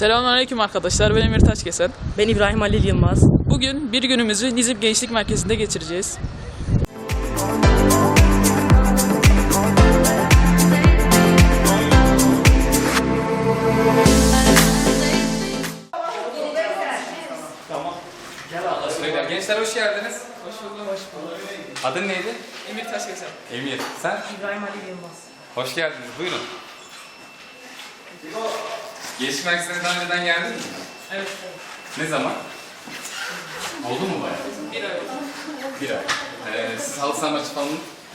Selamünaleyküm arkadaşlar. Ben Emir Taşkesen. Ben İbrahim Halil Yılmaz. Bugün bir günümüzü Nizip Gençlik Merkezi'nde geçireceğiz. Gençler hoş geldiniz. Hoş bulduk. Hoş bulduk. Adın neydi? Emir Taşkesen. Emir. Sen? İbrahim Halil Yılmaz. Hoş geldiniz. Buyurun. Gençlik merkezine daha önceden geldin mi? Evet. Ne zaman? Oldu mu bayağı? Bir ay oldu. Bir ay. Ee, siz halı saha maçı falan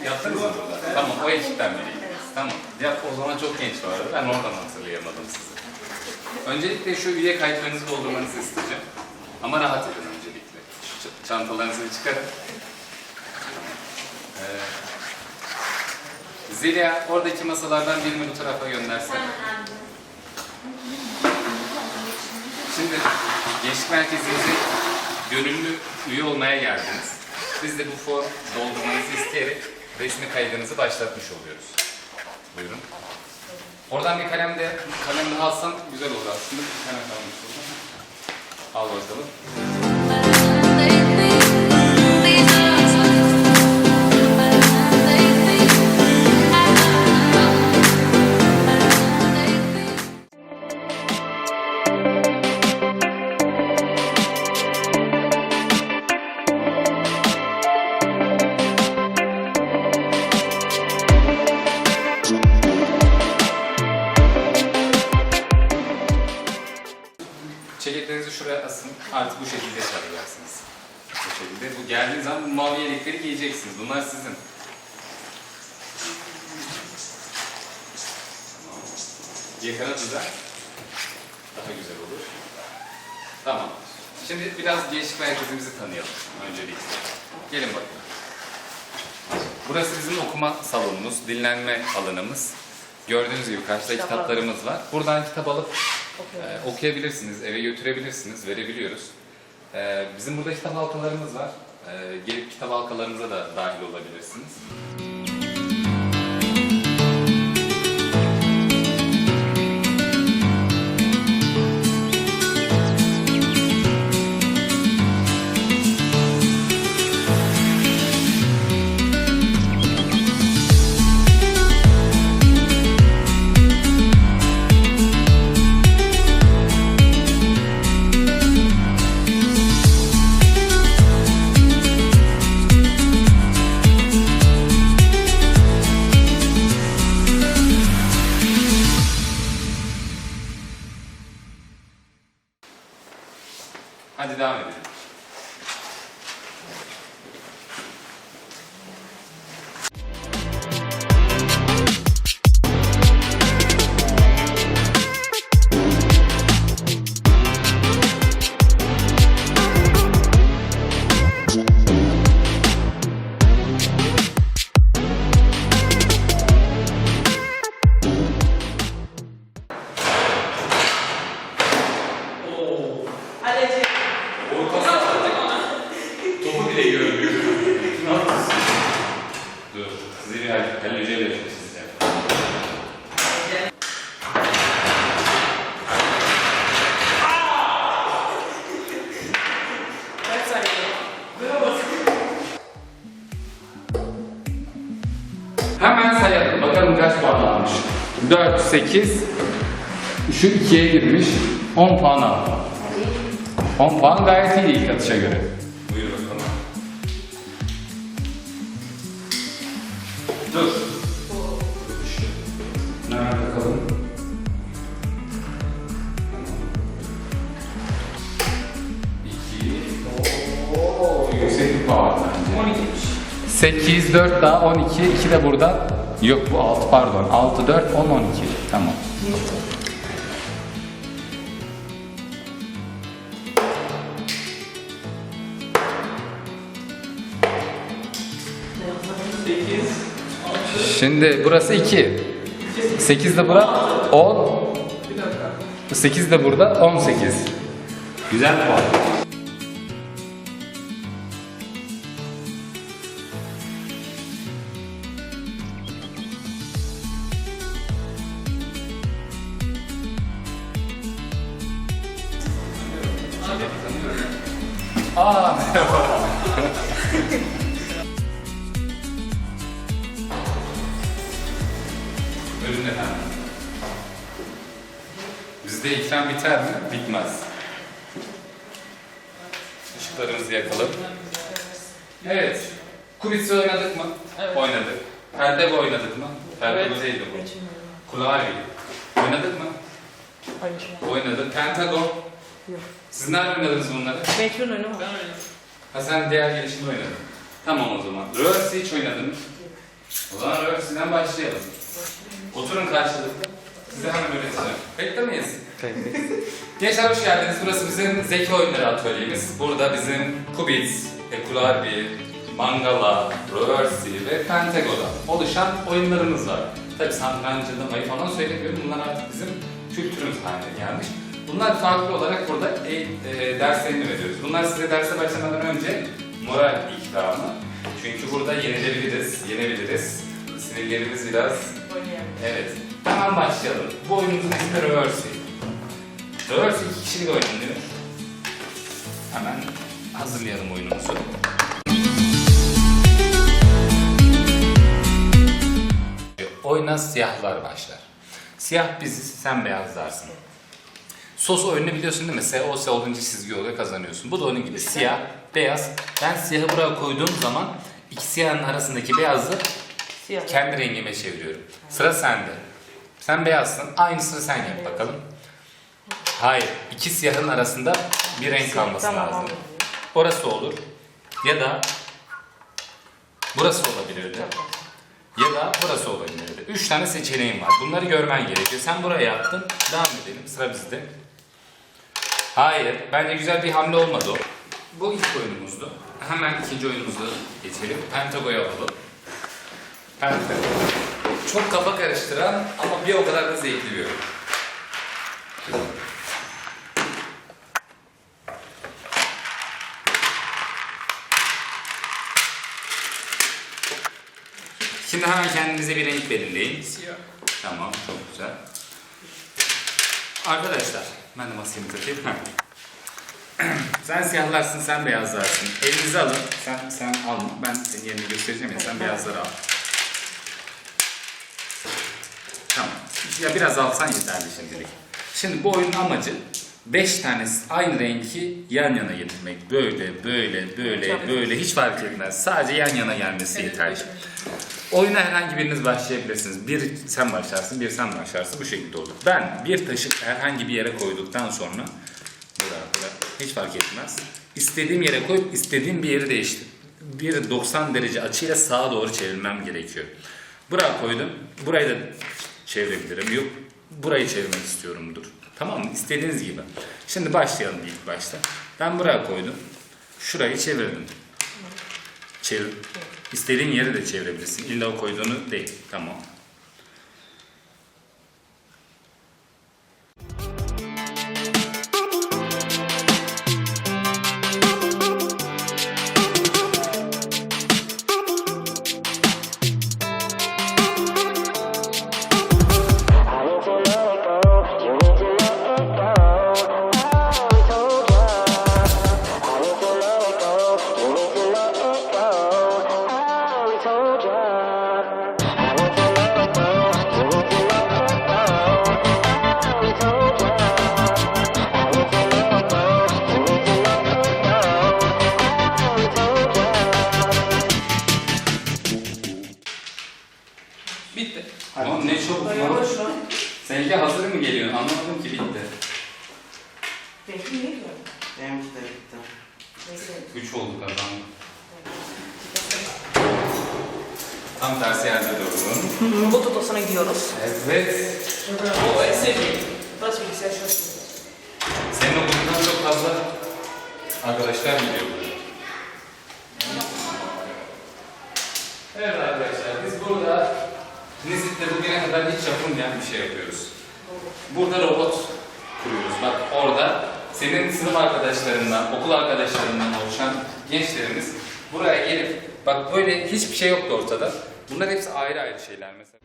yaptınız mı burada? Tamam, o ekipten biriydiniz. Tamam. Ya o zaman çok genç vardı. Ben oradan hatırlayamadım sizi. Öncelikle şu üye kayıtlarınızı doldurmanızı isteyeceğim. Ama rahat edin öncelikle. Şu çantalarınızı bir çıkarın. Ee, Zeliha, oradaki masalardan birini bu tarafa göndersen. Şimdi gençlik merkezimize gönüllü üye olmaya geldiniz. Biz de bu form doldurmanızı isteyerek resmi kaydınızı başlatmış oluyoruz. Buyurun. Oradan bir kalem de kalem daha alsan güzel olur aslında. Bir tane kalmış olur. Al bakalım. Artık bu şekilde çalacaksınız. Bu şekilde. Bu geldiğiniz zaman bu mavi yelekleri giyeceksiniz. Bunlar sizin. Yakana düzen. Daha güzel olur. Tamam. Şimdi biraz gençlik merkezimizi tanıyalım öncelikle. Gelin bakın. Burası bizim okuma salonumuz, dinlenme alanımız. Gördüğünüz gibi karşıda Kitaplar. kitaplarımız var. Buradan kitap alıp ee, okuyabilirsiniz, eve götürebilirsiniz, verebiliyoruz. Ee, bizim burada kitap halkalarımız var. Ee, gelip kitap halkalarımıza da dahil olabilirsiniz. 4, 8, şu 2'ye girmiş. 10 puan aldı. 10 puan gayet iyi ilk atışa göre. Buyur bakalım. Dur. Nerede bakalım? İki. Yüksek bir puan bence. 12. 8, 4 daha 12, 2 de burada. Yok bu 6 pardon. 6, 4, 10, 12. Tamam. Şimdi burası 2. 8 de bura 10. 8 de burada 18. Güzel puan. Buyurun efendim. Bizde ikram biter mi? Bitmez. Işıklarımızı yakalım. Evet. Kubitsi oynadık mı? Evet. Oynadık. Perde oynadık mı? Perde Evet. bu değildi bu. Kulağı gibi. Oynadık mı? Hayır. Oynadık. Pentagon. Yok. Siz nerede oynadınız bunları? Metrun oynamam. Ben oynadım. Ha sen diğer gelişimde oynadın. Tamam o zaman. Reverse hiç oynadın? O zaman Reverse'den başlayalım. Oturun karşılıklı. Size hemen öğreteceğim. Beklemeyiz. Gençler hoş geldiniz. Burası bizim zeki oyunları atölyemiz. Burada bizim Kubits, Ekularbi, Mangala, Reversi ve Pentagon'da oluşan oyunlarımız var. Tabi satrancı, damayı falan söylemiyorum. Bunlar artık bizim kültürümüz haline gelmiş. Bunlar farklı olarak burada e, e, derslerini veriyoruz. Bunlar size derse başlamadan önce moral ikramı. Çünkü burada yenilebiliriz, yenebiliriz. Sinirlerimiz biraz. Evet. Hemen başlayalım. Bu oyunumuzun ismi Reversi. Reversi iki kişilik oynanıyor. Hemen hazırlayalım oyunumuzu. Oyuna siyahlar başlar. Siyah biziz, sen beyazlarsın. Sos oyununu biliyorsun değil mi? SOS olunca çizgi oluyor kazanıyorsun. Bu da onun gibi siyah, beyaz. Ben siyahı buraya koyduğum zaman iki siyahın arasındaki beyazı Siyah. kendi rengime çeviriyorum. Sıra sende. Sen beyazsın. Aynısını sen yap bakalım. Hayır. iki siyahın arasında bir renk kalması Tamam, lazım. anladım. Orası olur. Ya da burası olabilirdi. Ya da burası olabilirdi. Üç tane seçeneğim var. Bunları görmen gerekiyor. Sen buraya yaptın. Devam edelim. Sıra bizde. Hayır. Bence güzel bir hamle olmadı o. Bu ilk oyunumuzdu. Hemen ikinci oyunumuza geçelim. Pentago'yu alalım. Pentago. Çok kafa karıştıran ama bir o kadar da zevkli bir oyun. Şimdi hemen kendinize bir renk belirleyin. Siyah. Tamam, çok güzel. Arkadaşlar, ben de maskemi takayım. Sen siyahlarsın, sen beyazlarsın. Elinizi alın. Sen sen alma. Ben senin yerini göstereceğim ya. Sen beyazları al. Tamam. Ya biraz alsan yeterli şimdilik. Şimdi bu oyunun amacı 5 tane aynı renki yan yana getirmek. Böyle, böyle, böyle, böyle hiç fark etmez. Sadece yan yana gelmesi yeterli. Oyuna herhangi biriniz başlayabilirsiniz. Bir sen başlarsın, bir sen başlarsın. Bu şekilde olur. Ben bir taşı herhangi bir yere koyduktan sonra buraya, buraya, hiç fark etmez. İstediğim yere koyup istediğim bir yeri değiştir. Bir 90 derece açıyla sağa doğru çevirmem gerekiyor. Buraya koydum. Burayı da çevirebilirim. Yok burayı çevirmek istiyorumdur. Tamam mı? İstediğiniz gibi. Şimdi başlayalım ilk başta. Ben buraya koydum. Şurayı çevirdim. Çevir. İstediğin yeri de çevirebilirsin. İlla o koyduğunu değil. Tamam. Bitti. Oğlum ne lan. lan. Seninki hazır mı geliyor? Anlamadım ki bitti. Benimki niye böyle? Benimki de bitti. Neyse. 3 oldu kazandı. Tam tersi yerde durdun. Robot odasına gidiyoruz. Evet. O en sevdiğim. Burası bilgisayar şurası. Senin okulundan çok fazla arkadaşlar geliyor buraya. Evet arkadaşlar biz burada Nizip'te bugüne kadar hiç yapılmayan bir şey yapıyoruz. Burada robot kuruyoruz. Bak orada senin sınıf arkadaşlarından, okul arkadaşlarından oluşan gençlerimiz buraya gelip bak böyle hiçbir şey yoktu ortada. Bunlar hepsi ayrı ayrı şeyler mesela.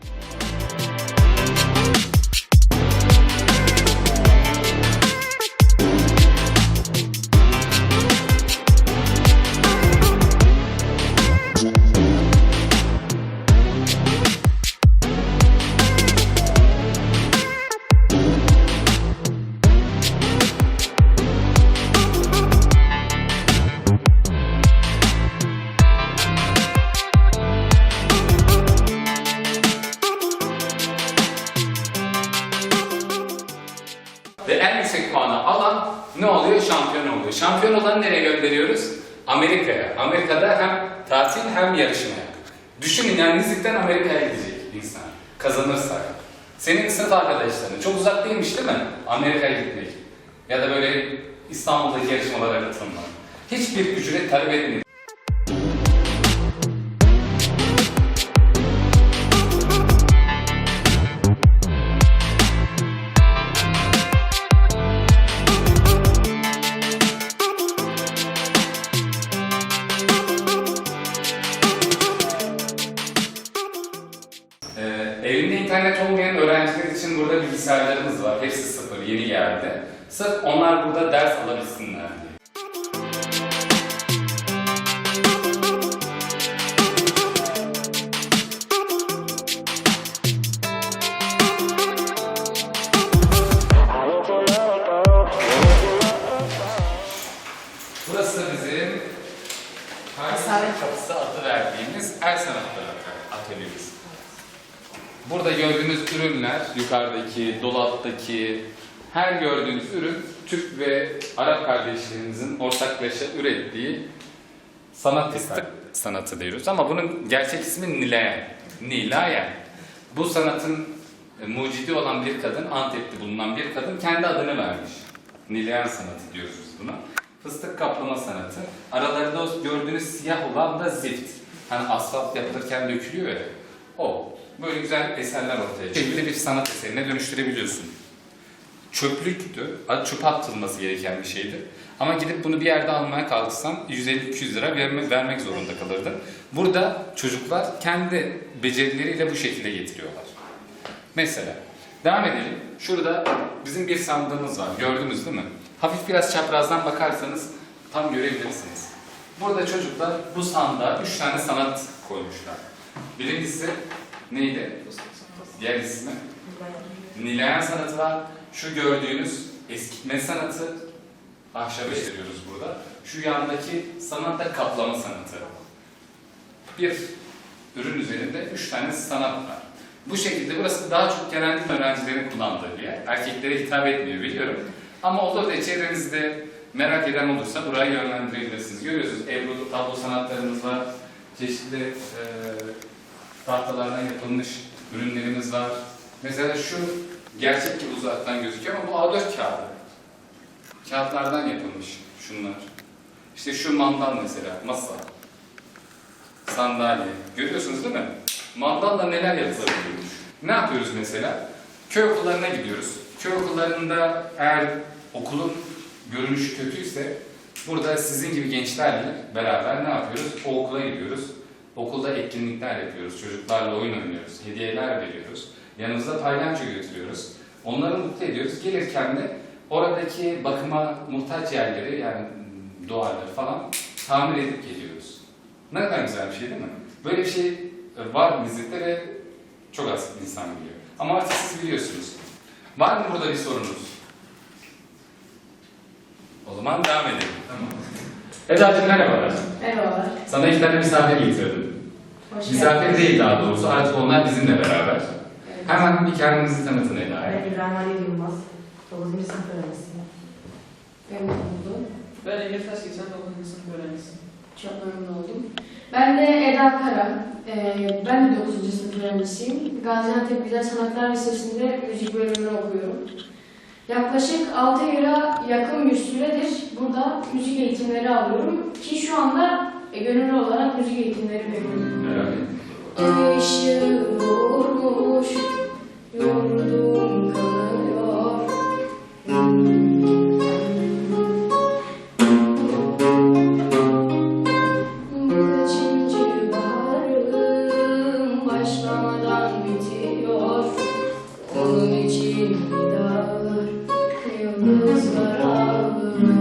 Amerika'ya. Amerika'da hem tatil hem yarışmaya. Düşünün yani Nizip'ten Amerika'ya gidecek insan. Kazanırsak. Senin sınıf arkadaşların. Çok uzak değilmiş değil mi? Amerika'ya gitmek. Ya da böyle İstanbul'daki yarışmalara katılmak. Hiçbir ücret talep etmiyor. Burada gördüğünüz ürünler, yukarıdaki, dolaptaki her gördüğünüz ürün Türk ve Arap kardeşlerimizin ortaklaşa ürettiği sanat eseri sanatı diyoruz. Ama bunun gerçek ismi Nilayen. Nilayen. Bu sanatın e, mucidi olan bir kadın, Antep'te bulunan bir kadın kendi adını vermiş. Nilayen sanatı diyoruz biz buna. Fıstık kaplama sanatı. Aralarında gördüğünüz siyah olan da zift. Hani asfalt yapılırken dökülüyor ya. O. Böyle güzel eserler ortaya çıkıyor. Bir bir sanat eserine dönüştürebiliyorsun. Çöplüktü. Çöpe atılması gereken bir şeydi. Ama gidip bunu bir yerde almaya kalksan 150-200 lira verme, vermek zorunda kalırdın. Burada çocuklar kendi becerileriyle bu şekilde getiriyorlar. Mesela devam edelim. Şurada bizim bir sandığımız var. Gördünüz değil mi? Hafif biraz çaprazdan bakarsanız tam görebilirsiniz. Burada çocuklar bu sandığa 3 tane sanat koymuşlar. Birincisi neydi? Diğer ismi? Nilayen sanatı var. Şu gördüğünüz eskitme sanatı. Ahşabı işleriyoruz burada. Şu yandaki sanat da kaplama sanatı. Bir ürün üzerinde üç tane sanat var. Bu şekilde burası daha çok genellikle öğrencilerin kullandığı bir yer. Erkeklere hitap etmiyor biliyorum. Ama olur da çevrenizde merak eden olursa burayı yönlendirebilirsiniz. Görüyorsunuz Ebru tablo sanatlarımız var. Çeşitli eee tahtalardan yapılmış ürünlerimiz var. Mesela şu gerçek gibi uzaktan gözüküyor ama bu A4 kağıdı. Kağıtlardan yapılmış şunlar. İşte şu mandal mesela, masa, sandalye. Görüyorsunuz değil mi? Mandalla neler yapılabiliyormuş. Ne yapıyoruz mesela? Köy okullarına gidiyoruz. Köy okullarında eğer okulun görünüşü kötüyse burada sizin gibi gençlerle beraber ne yapıyoruz? O okula gidiyoruz. Okulda etkinlikler yapıyoruz. Çocuklarla oyun oynuyoruz. Hediyeler veriyoruz. Yanımızda paylanço götürüyoruz. Onları mutlu ediyoruz. Gelirken de oradaki bakıma muhtaç yerleri yani duvarları falan tamir edip geliyoruz. Ne kadar güzel bir şey değil mi? Böyle bir şey var Nizip'te ve çok az insan biliyor. Ama artık siz biliyorsunuz. Var mı burada bir sorunuz? O zaman devam edelim. Tamam. Eda'cığım merhabalar. Merhabalar. Sana iki tane misafir getirdim. Hoş Misafir geldiniz. değil daha doğrusu. Artık onlar bizimle beraber. Evet. Hemen bir kendinizi tanıtın Eda'ya. Ben İbrahim Ali Yılmaz. 9. sınıf öğrencisiyim. Memnun oldum. Ben Emir Taşgeçen 9. sınıf öğrencisiyim. Çok memnun oldum. Ben de Eda Kara. Ee, ben de 9. sınıf öğrencisiyim. Gaziantep Güzel Sanatlar Lisesi'nde müzik bölümünü okuyorum. Yaklaşık 6 yıla yakın bir süredir burada müzik eğitimleri alıyorum. Ki şu anda e, gönüllü olarak müzik eğitimleri veriyorum. Işık vurmuş, yurdum kalıyor. Başlamadan bitiyor. Onun için bir dağlar, Christmas, but all the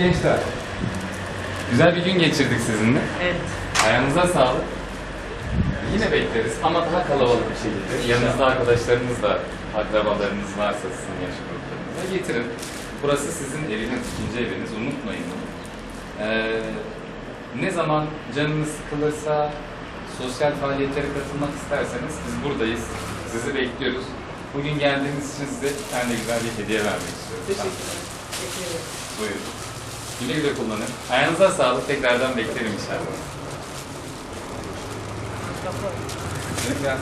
Gençler, güzel bir gün geçirdik sizinle. Evet. Ayağınıza sağlık. Yine bekleriz ama daha kalabalık bir şekilde. Yanınızda arkadaşlarınız da, akrabalarınız varsa sizin yaş gruplarınızda getirin. Burası sizin eviniz, ikinci eviniz. Unutmayın bunu. Ee, ne zaman canınız sıkılırsa, sosyal faaliyetlere katılmak isterseniz biz buradayız. Sizi bekliyoruz. Bugün geldiğiniz için size bir tane güzel bir hediye vermek istiyoruz. Teşekkürler. Teşekkür ederim. Buyurun. Güle güle kullanın. Ayağınıza sağlık. Tekrardan beklerim inşallah. Kapı. Biraz